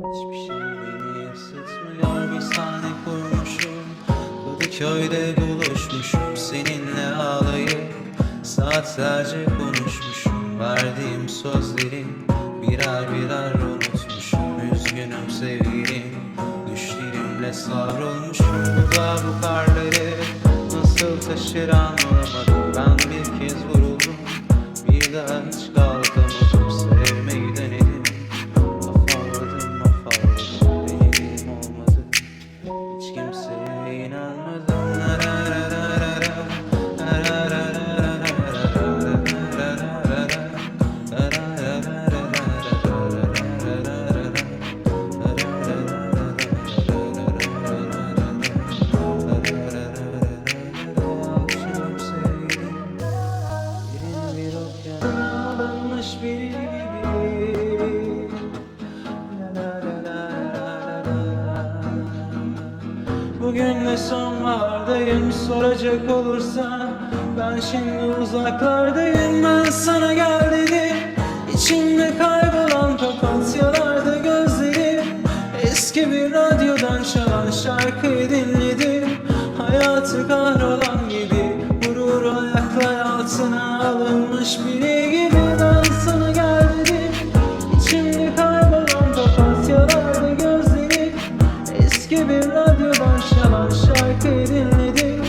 hiçbir şey beni ısıtmıyor. Bir sahne kurmuşum. Kadıköy'de buluşmuşum. Seninle ağlayıp saatlerce konuşmuşum. Verdiğim sözleri birer birer unutmuşum. Üzgünüm sevgilim. Düşlerimle savrulmuşum. Bu da bu karları Nasıl taşır anlamadım Ben bir kez vuruldum. Bir daha Bugün de sonbahardayım soracak olursan. Ben şimdi uzaklardayım ben sana gel dedim İçimde kaybolan papatyalarda gözlerim. Eski bir radyodan çalan şarkıyı dinledim. Hayatı kahrolan gibi Gurur ayaklar altına alınmış biri gibi radyodan çalan şarkıyı dinledim